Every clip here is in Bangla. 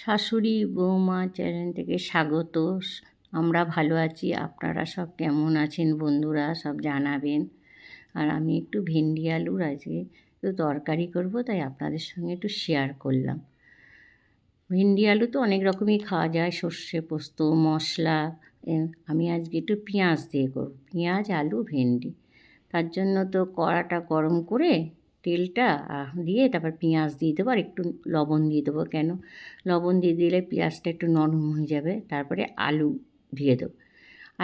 শাশুড়ি, বৌমা চ্যানেল থেকে স্বাগত। আমরা ভালো আছি, আপনারা সব কেমন আছেন বন্ধুরা? সব জানাবেন। আর আমি একটু ভেন্ডি আলুর আজকে একটু তরকারি করব, তাই আপনাদের সঙ্গে একটু শেয়ার করলাম। ভেন্ডি আলু তো অনেক রকমই খাওয়া যায়, সর্ষে পোস্ত, মশলা আমি আজকে একটু পেঁয়াজ দিয়ে করব। পেঁয়াজ, আলু, ভেন্ডি। তার জন্য তো কড়াটা গরম করে তেলটা দিয়ে তারপর পেঁয়াজ দিয়ে দেবো আর একটু লবণ দিয়ে দেবো। কেন? লবণ দিয়ে দিলে পেঁয়াজটা একটু নরম হয়ে যাবে, তারপরে আলু দিয়ে দেবো।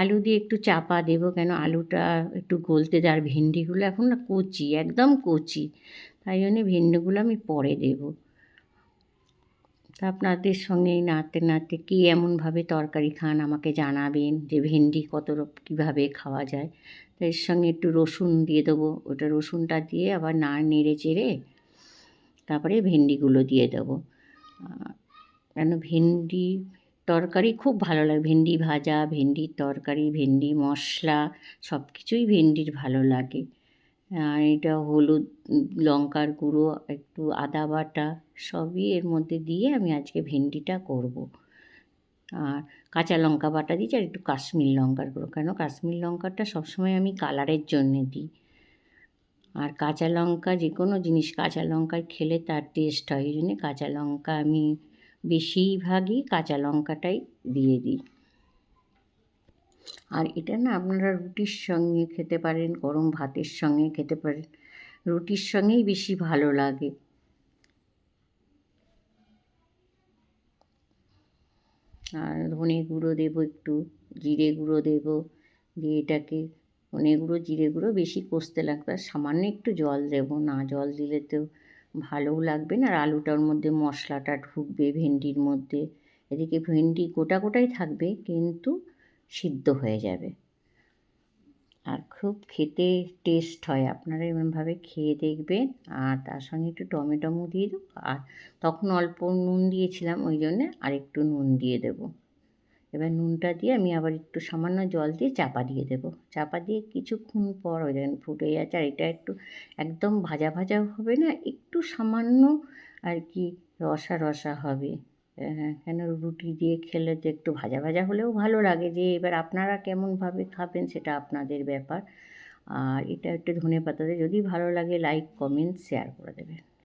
আলু দিয়ে একটু চাপা দেবো, কেন? আলুটা একটু গলতে দেয়। আর ভেন্ডিগুলো এখন না কচি, একদম কচি। তাই জন্যে ভেন্ডিগুলো আমি পরে দেবো। তা আপনাদের সঙ্গে নাড়তে নাড়তে কী এমনভাবে তরকারি খান? আমাকে জানাবেন যে ভেন্ডি কত কীভাবে খাওয়া যায়। তো এর সঙ্গে একটু রসুন দিয়ে দেবো। ওটা রসুনটা দিয়ে আবার না নেড়ে, চেড়ে তারপরে ভেন্ডিগুলো দিয়ে দেবো। কেন ভেন্ডি তরকারি খুব ভালো লাগে। ভেন্ডি ভাজা, ভেন্ডির তরকারি, ভেন্ডি মশলা সব কিছুই ভেন্ডির ভালো লাগে। আর এটা হলুদ, লঙ্কার গুঁড়ো, একটু আদা বাটা, সবই এর মধ্যে দিয়ে আমি আজকে ভেন্ডিটা করব। আর কাঁচা লঙ্কা বাটা দিয়েছি আর একটু কাশ্মীর লঙ্কার গুঁড়ো, কেন কাশ্মীর লঙ্কাটা সবসময় আমি কালারের জন্যে দিই। আর কাঁচা লঙ্কা, যে কোনো জিনিস কাঁচা লঙ্কায় খেলে তার টেস্ট হয়, এই জন্যে কাঁচা লঙ্কা আমি বেশিরভাগই কাঁচা লঙ্কাটাই দিয়ে দিই। আর এটা না আপনারা রুটির সঙ্গে খেতে পারেন, গরম ভাতের সঙ্গে খেতে পারেন। রুটির সঙ্গেই বেশি ভালো লাগে। আর ধনে গুঁড়ো দেবো একটু, জিরে গুঁড়ো দেবো, দিয়ে এটাকে ধনে গুঁড়ো, জিরে গুঁড়ো বেশি কষতে লাগবে। আর সামান্য একটু জল দেবো, না জল দিলে তো ভালোও লাগবে না। আর আলুটার মধ্যে মশলাটা ঢুকবে ভেন্ডির মধ্যে। এদিকে ভেন্ডি গোটা গোটাই থাকবে, কিন্তু সিদ্ধ হয়ে যাবে। আর খুব খেতে টেস্ট হয়। আপনারা এরকমভাবে খেয়ে দেখবেন। আর তার সঙ্গে একটু টমেটোমো দিয়ে দেবো। আর তখন অল্প নুন দিয়েছিলাম, ওই জন্যে আর একটু নুন দিয়ে দেবো। এবার নুনটা দিয়ে আমি আবার একটু সামান্য জল দিয়ে চাপা দিয়ে দেবো। চাপা দিয়ে কিছুক্ষণ পর ওই দেখেন ফুটে যাচ্ছে। আর এটা একটু একদম ভাজা ভাজা হবে না, একটু সামান্য আর কি রসা রসা হবে। কেন রুটি দিয়ে খেলে তো একটু ভাজা ভাজা হলেও ভালো লাগে? যে এবার আপনারা কেমনভাবে খাবেন সেটা আপনাদের ব্যাপার। আর এটা একটু ধনে পাতাতে যদি ভালো লাগে লাইক কমেন্ট শেয়ার করে দেবেন।